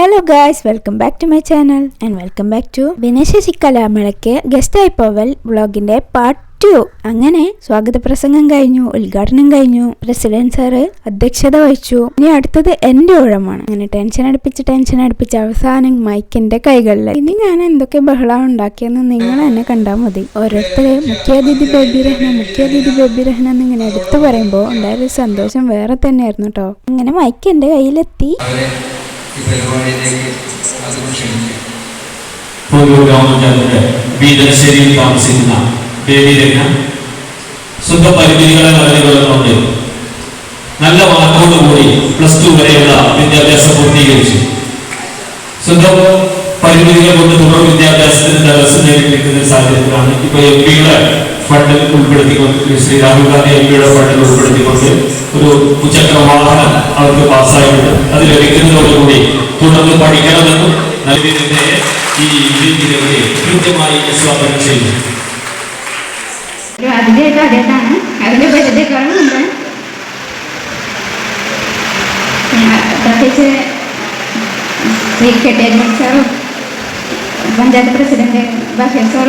Hello guys welcome back to my channel and welcome back to കലാമേളയ്ക്ക് guest ആയി പോവൽ ബ്ലോഗിന്റെ part അങ്ങനെ സ്വാഗത പ്രസംഗം കഴിഞ്ഞു ഉദ്ഘാടനം കഴിഞ്ഞു. പ്രസിഡന്റ് സാറ് അധ്യക്ഷത വഹിച്ചു. ഇനി അടുത്തത് എന്റെ ഊഴമാണ് അങ്ങനെ ടെൻഷൻ അടുപ്പിച്ച് ടെൻഷൻ അടുപ്പിച്ച് അവസാനം മൈക്കിന്റെ കൈകളിൽ ഇനി ഞാൻ എന്തൊക്കെ ബഹളം ഉണ്ടാക്കിയെന്ന് നിങ്ങൾ എന്നെ കണ്ടാൽ മതി. ഓരോരുത്തരെ മുഖ്യാതിഥി ബേബി രഹ്ന മുഖ്യാതിഥി ബേബി രഹ്ന എന്നിങ്ങനെ എടുത്തു പറയുമ്പോൾ ഉണ്ടായൊരു സന്തോഷം വേറെ തന്നെയായിരുന്നു കേട്ടോ അങ്ങനെ മൈക്ക് എന്റെ കയ്യിലെത്തി. ഈ പരിപാടിയിലേക്ക് അതും ക്ഷണിക്കും. പൂർവ ഗ്രാമപഞ്ചായത്തിന്റെ വീതശ്ശേരിയിൽ താമസിക്കുന്ന ദേവി രംഗ സ്വന്തം പരിമിതികളെ നിറഞ്ഞുകൊള്ളുന്നുണ്ട് നല്ല മാർക്കോടുകൂടി പ്ലസ് ടു വരെയുള്ള വിദ്യാഭ്യാസം പൂർത്തീകരിച്ചു. സ്വന്തം പരിമിതികൾ കൊണ്ട് തുടർ വിദ്യാഭ്യാസത്തിന് നേരിട്ടിരിക്കുന്ന ഒരു സാഹചര്യത്തിലാണ് ഇപ്പൊ എം പിയുടെ ഫണ്ട് ഉൾപ്പെടുത്തിക്കൊണ്ട് ശ്രീ രാഹുൽ ഗാന്ധി എം പിയുടെ ഫണ്ടിൽ ഉൾപ്പെടുത്തിക്കൊണ്ട് ഒരു മുച്ചക്ര വാഹനം അവർക്ക് പാസ്സായിട്ടുണ്ട്. അത് ലഭിക്കുന്നതോടുകൂടി തുടർന്ന് പഠിക്കണമെന്നും നൽകിയതിന്റെ ഈ രീതിയിലേക്ക് കൃത്യമായി സ്വാഗതം അതിഥിയായിട്ട് ആദ്യമായിട്ടാണ് അതിന്റെ പരിചയക്കാരുമുണ്ട് പ്രത്യേകിച്ച് ശ്രീ കെട്ടിയ സാറും panchayat president Basheer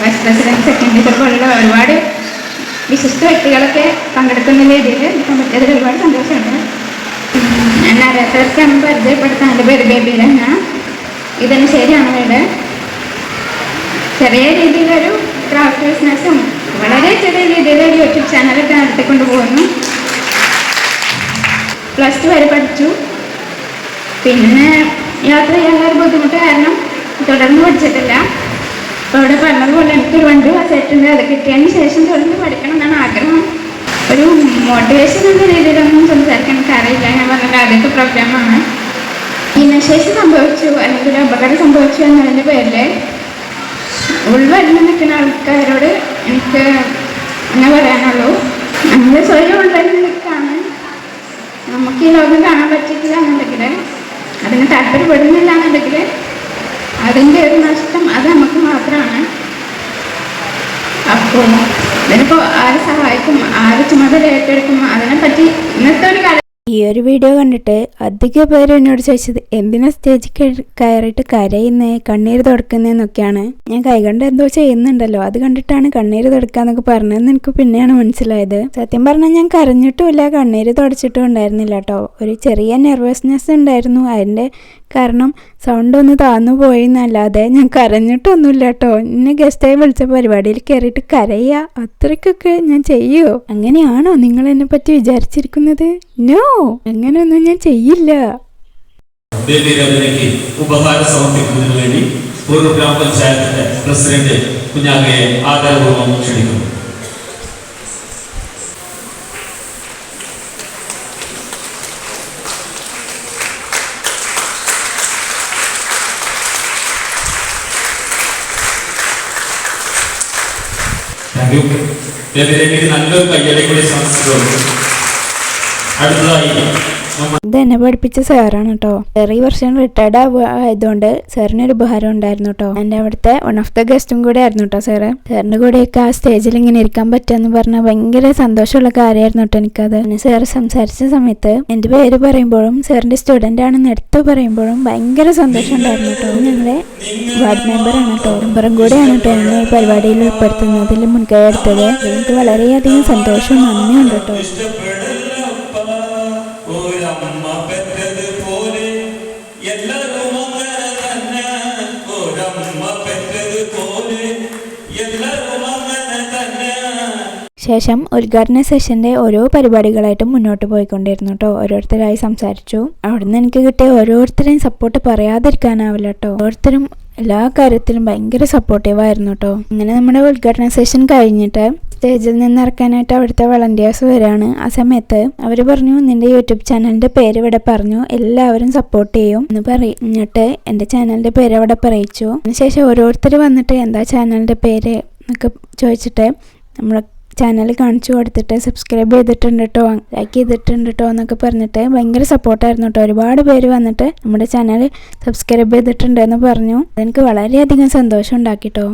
vice president secretary പോലുള്ള ഒരുപാട് വിശിഷ്ട വ്യക്തികളൊക്കെ പങ്കെടുക്കുന്ന രീതിയിൽ പറ്റിയതിൽ ഒരുപാട് സന്തോഷമുണ്ട്. ഞാൻ അറിയാത്തവർക്കാണ് പരിചയപ്പെടുത്താൻ എന്റെ പേര് ബേബി രഹ്ന ഇതിന് ശരിയാണ് വീട്. ചെറിയ രീതിയിലൊരു ക്രാഫ്റ്റ് ബിസിനസ്സും വളരെ ചെറിയ രീതിയിൽ ഒരു യൂട്യൂബ് ചാനലൊക്കെ നടത്തിക്കൊണ്ട് പോകുന്നു. പ്ലസ് ടു വരെ പഠിച്ചു. പിന്നെ യാത്ര ചെയ്യാനുള്ള ഒരു ബുദ്ധിമുട്ട് കാരണം തുടർന്ന് പഠിച്ചിട്ടില്ല. അപ്പോൾ ഇവിടെ പറഞ്ഞതുപോലെ എനിക്കൊരു വണ്ടി പാസ്സായിട്ടുണ്ട് അത് കിട്ടിയതിന് ശേഷം തുടർന്ന് പഠിക്കണം എന്നാണ് ആഗ്രഹം. ഒരു മോട്ടിവേഷൻ എന്ന രീതിയിലൊന്നും സംസാരിക്കാൻ എനിക്ക് അറിയില്ല. ഞാൻ പറഞ്ഞ ആദ്യത്തെ പ്രോഗ്രാമാണ് ഭിന്നശേഷി സംഭവിച്ചു അല്ലെങ്കിൽ അപകടം സംഭവിച്ചു എന്നതിന്റെ പേരിൽ ഉൾവരുന്ന നിൽക്കുന്ന ആൾക്കാരോട് എനിക്ക് എന്നെ പറയാനുള്ളൂ. നമ്മൾ സ്വയം ഉൾവരുന്ന നിൽക്കാണ്. നമുക്ക് ഈ ലോകം കാണാൻ പറ്റിയിട്ടില്ല എന്നുണ്ടെങ്കിൽ അതിന് താല്പര്യപ്പെടുന്നില്ല എന്നുണ്ടെങ്കിൽ അതിന്റെ ഒരു നഷ്ടം അത് നമുക്ക് മാത്രമാണ്. അപ്പോൾ ഇതിനിപ്പോൾ ആര് സഹായിക്കും ആര് ചുമതല ഏറ്റെടുക്കും അതിനെപ്പറ്റി ഇന്നത്തെ ഒരു കാലം ഈ ഒരു വീഡിയോ കണ്ടിട്ട് അധിക പേര് എന്നോട് ചോദിച്ചത് എന്തിനാ സ്റ്റേജിൽ കയറി- കയറിയിട്ട് കരയുന്നേ കണ്ണീര് തുടക്കുന്നതെന്നൊക്കെയാണ് ഞാൻ കൈകൊണ്ട് എന്തോ ചെയ്യുന്നുണ്ടല്ലോ അത് കണ്ടിട്ടാണ് കണ്ണീര് തുടക്കാന്നൊക്കെ പറഞ്ഞതെന്ന് എനിക്ക് പിന്നെയാണ് മനസ്സിലായത്. സത്യം പറഞ്ഞാൽ ഞാൻ കരഞ്ഞിട്ടുമില്ല കണ്ണീര് തുടച്ചിട്ടും ഉണ്ടായിരുന്നില്ല കേട്ടോ. ഒരു ചെറിയ നെർവസ്നെസ് ഉണ്ടായിരുന്നു അതിന്റെ കാരണം സൗണ്ട് ഒന്ന് താന്നു പോയി എന്നല്ലാതെ ഞാൻ കരഞ്ഞിട്ടൊന്നുമില്ല കേട്ടോ എന്നെ ഗസ്റ്റായി വിളിച്ച പരിപാടിയിൽ കയറിയിട്ട് കരയുക അത്രയ്ക്കൊക്കെ ഞാൻ ചെയ്യുമോ അങ്ങനെയാണോ നിങ്ങൾ എന്നെ പറ്റി വിചാരിച്ചിരിക്കുന്നത്? നോ അങ്ങനെയൊന്നും ഞാൻ ചെയ്യില്ല. ഉപഹാര വേണ്ടി പ്രസിഡന്റ് കുഞ്ഞാങ്ങയെ ആദരപൂർവം ക്ഷണിക്കുന്നു. ദേവിരേഖയ്ക്ക് നല്ലൊരു കയ്യടി കൂടി സമർപ്പിക്കുന്നു എന്നെ പഠിപ്പിച്ച സാറാണ് കേട്ടോ. ചെറിയ വർഷം റിട്ടയർഡ് ആയതുകൊണ്ട് സാറിന് ഒരു ഉപഹാരം ഉണ്ടായിരുന്നു കേട്ടോ. എന്റെ അവിടുത്തെ വൺ ഓഫ് ദ ഗസ്റ്റും കൂടെ ആയിരുന്നു കേട്ടോ സാറ്. സാറിന്റെ കൂടെയൊക്കെ ആ സ്റ്റേജിൽ ഇങ്ങനെ ഇരിക്കാൻ പറ്റുമെന്ന് പറഞ്ഞാൽ ഭയങ്കര സന്തോഷമുള്ള കാര്യമായിരുന്നു കേട്ടോ എനിക്കത്. പിന്നെ സാറ് സംസാരിച്ച സമയത്ത് എന്റെ പേര് പറയുമ്പോഴും സാറിന്റെ സ്റ്റുഡന്റ് ആണെന്ന് എടുത്ത് പറയുമ്പോഴും ഭയങ്കര സന്തോഷം ഉണ്ടായിരുന്നു കേട്ടോ. ഞങ്ങളെ വാർഡ് മെമ്പറാണ് കേട്ടോ. മെമ്പറും കൂടെയാണ് കേട്ടോ എന്നെ ഈ പരിപാടിയിൽ ഉൾപ്പെടുത്തുന്നതിൽ മുൻകൈ എടുത്തത്. എനിക്ക് വളരെയധികം സന്തോഷവും നന്ദിയുണ്ട് കേട്ടോ. ശേഷം ഉദ്ഘാടന സെഷന്റെ ഓരോ പരിപാടികളായിട്ടും മുന്നോട്ട് പോയിക്കൊണ്ടിരുന്നു കേട്ടോ ഓരോരുത്തരായി സംസാരിച്ചു. അവിടുന്ന് എനിക്ക് കിട്ടിയ ഓരോരുത്തരെയും സപ്പോർട്ട് പറയാതിരിക്കാനാവില്ല കേട്ടോ ഓരോരുത്തരും എല്ലാ കാര്യത്തിലും ഭയങ്കര സപ്പോർട്ടീവായിരുന്നു കേട്ടോ അങ്ങനെ നമ്മുടെ ഉദ്ഘാടന സെഷൻ കഴിഞ്ഞിട്ട് സ്റ്റേജിൽ നിന്ന് ഇറക്കാനായിട്ട് അവിടുത്തെ വളണ്ടിയേഴ്സ് വരികയാണ് ആ സമയത്ത് അവർ പറഞ്ഞു നിന്റെ യൂട്യൂബ് ചാനലിന്റെ പേര് ഇവിടെ പറഞ്ഞു. എല്ലാവരും സപ്പോർട്ട് ചെയ്യും. എന്ന് പറഞ്ഞിട്ട് എന്റെ ചാനലിന്റെ പേര് അവിടെ പറയിച്ചു. അതിനുശേഷം ഓരോരുത്തർ വന്നിട്ട് എന്താ ചാനലിന്റെ പേര്? എന്നൊക്കെ ചോദിച്ചിട്ട് നമ്മൾ ചാനൽ കാണിച്ചു കൊടുത്തിട്ട് സബ്സ്ക്രൈബ് ചെയ്തിട്ടുണ്ട് കേട്ടോ ലൈക്ക് ചെയ്തിട്ടുണ്ട് കേട്ടോ എന്നൊക്കെ പറഞ്ഞിട്ട് ഭയങ്കര സപ്പോർട്ടായിരുന്നു കേട്ടോ ഒരുപാട് പേര് വന്നിട്ട് നമ്മുടെ ചാനൽ സബ്സ്ക്രൈബ് ചെയ്തിട്ടുണ്ട് എന്ന് പറഞ്ഞു. അതെനിക്ക് വളരെയധികം സന്തോഷം ഉണ്ടാക്കി കേട്ടോ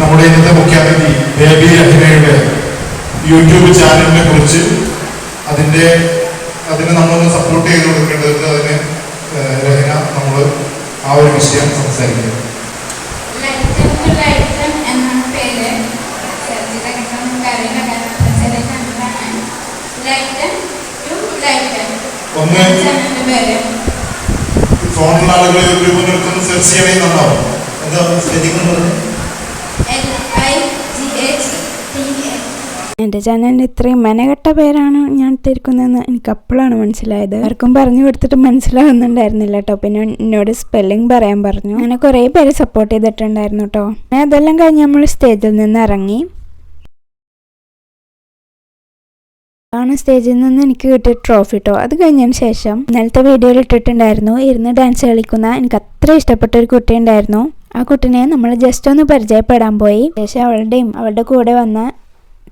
നമ്മുടെ ഇന്നത്തെ മുഖ്യാതിഥി ബേബി അഹിനയുടെ യൂട്യൂബ് ചാനലിനെ കുറിച്ച് അതിന്റെ അതിന് നമ്മളൊന്ന് സപ്പോർട്ട് ചെയ്ത് കൊടുക്കേണ്ടതുണ്ട്. അതിന് രഹന നമ്മൾ ആ ഒരു വിഷയം സംസാരിക്കുന്നത് ഒന്ന്. ചാനലിന് പേര് ഫോണിലുള്ള ആളുകളെ ഒരു മുന്നിടത്തുനിന്ന് സെർച്ച് ചെയ്യണേ നന്നാവും എന്താ ശ്രദ്ധിക്കുന്നത്? L I G H T A എന്റെ ചാനലിന്റെ ഇത്രയും മെനകെട്ട പേരാണ് ഞാൻ തിരിക്കുന്നതെന്ന് എനിക്ക് അപ്പോഴാണ് മനസ്സിലായത്. ആർക്കും പറഞ്ഞു കൊടുത്തിട്ട് മനസ്സിലാവുന്നുണ്ടായിരുന്നില്ല കേട്ടോ. പിന്നെ എന്നോട് സ്പെല്ലിംഗ് പറയാൻ പറഞ്ഞു. അങ്ങനെ കുറേ പേര് സപ്പോർട്ട് ചെയ്തിട്ടുണ്ടായിരുന്നു കേട്ടോ. ഞാൻ അതെല്ലാം കഴിഞ്ഞ് നമ്മൾ സ്റ്റേജിൽ നിന്ന് ഇറങ്ങി. ആണ് സ്റ്റേജിൽ നിന്ന് എനിക്ക് കിട്ടിയ ട്രോഫി കേട്ടോ അത് കഴിഞ്ഞതിന് ശേഷം ഇന്നലത്തെ വീഡിയോയിൽ ഇട്ടിട്ടുണ്ടായിരുന്നു. ഇരുന്ന് ഡാൻസ് കളിക്കുന്ന എനിക്ക് അത്ര ഇഷ്ടപ്പെട്ട ഒരു കുട്ടി ഉണ്ടായിരുന്നു. ആ കുട്ടിനെ നമ്മൾ ജസ്റ്റ് ഒന്ന് പരിചയപ്പെടാൻ പോയി. ശേഷം അവളുടെയും അവളുടെ കൂടെ വന്ന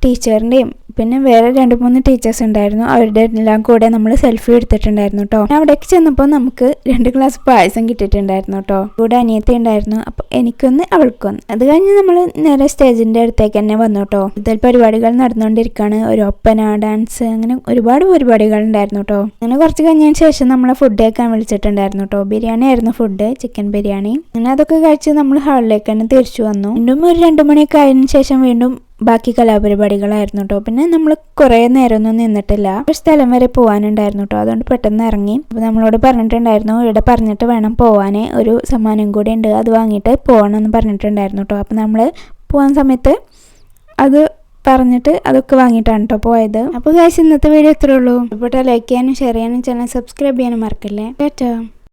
ടീച്ചറിന്റെയും പിന്നെ വേറെ രണ്ട് മൂന്ന് ടീച്ചേഴ്സ് ഉണ്ടായിരുന്നു. അവരുടെ എല്ലാം കൂടെ നമ്മൾ സെൽഫി എടുത്തിട്ടുണ്ടായിരുന്നു കേട്ടോ അവിടേക്ക് ചെന്നപ്പോൾ നമുക്ക് രണ്ട് ഗ്ലാസ് പായസം കിട്ടിയിട്ടുണ്ടായിരുന്നു കേട്ടോ കൂടെ അനിയത്തി ഉണ്ടായിരുന്നു. അപ്പോൾ എനിക്കൊന്ന് അവൾക്കൊന്ന്. അത് കഴിഞ്ഞ് നമ്മൾ നേരെ സ്റ്റേജിന്റെ അടുത്തേക്ക് തന്നെ വന്നു കേട്ടോ ഇതിൽ പരിപാടികൾ നടന്നുകൊണ്ടിരിക്കുകയാണ് ഒരു ഒപ്പന ഡാൻസ് അങ്ങനെ ഒരുപാട് പരിപാടികൾ ഉണ്ടായിരുന്നു കേട്ടോ അങ്ങനെ കുറച്ച് കഴിഞ്ഞതിന് ശേഷം നമ്മളെ ഫുഡ് കഴിക്കാൻ വിളിച്ചിട്ടുണ്ടായിരുന്നു കേട്ടോ ബിരിയാണി ആയിരുന്നു ഫുഡ് ചിക്കൻ ബിരിയാണി. അങ്ങനെ അതൊക്കെ കഴിച്ച് നമ്മൾ ഹാളിലേക്ക് തന്നെ തിരിച്ചു വന്നു. വീണ്ടും ഒരു രണ്ട് മണിയൊക്കെ ആയതിനു ശേഷം വീണ്ടും ബാക്കി കലാപരിപാടികളായിരുന്നു കേട്ടോ പിന്നെ നമ്മൾ കുറേ നേരമൊന്നും നിന്നിട്ടില്ല. ഒരു സ്ഥലം വരെ പോകാനുണ്ടായിരുന്നു കേട്ടോ അതുകൊണ്ട് പെട്ടെന്ന് ഇറങ്ങി. അപ്പോൾ നമ്മളോട് പറഞ്ഞിട്ടുണ്ടായിരുന്നു ഇവിടെ പറഞ്ഞിട്ട് വേണം പോകാൻ ഒരു സമ്മാനം കൂടി ഉണ്ട്. അത് വാങ്ങിയിട്ട് പോകണം എന്ന് പറഞ്ഞിട്ടുണ്ടായിരുന്നു കേട്ടോ അപ്പോൾ നമ്മൾ പോകാൻ സമയത്ത് അത് പറഞ്ഞിട്ട് അതൊക്കെ വാങ്ങിയിട്ടാണ് കേട്ടോ പോയത്. അപ്പോൾ കാശ് ഇന്നത്തെ വീഡിയോ ഇത്രേ ഉള്ളൂ. ഇഷ്ടപ്പെട്ട ലൈക്ക് ചെയ്യാനും ഷെയർ ചെയ്യാനും ചാനൽ സബ്സ്ക്രൈബ് ചെയ്യാനും മറക്കല്ലേ? കേട്ടോ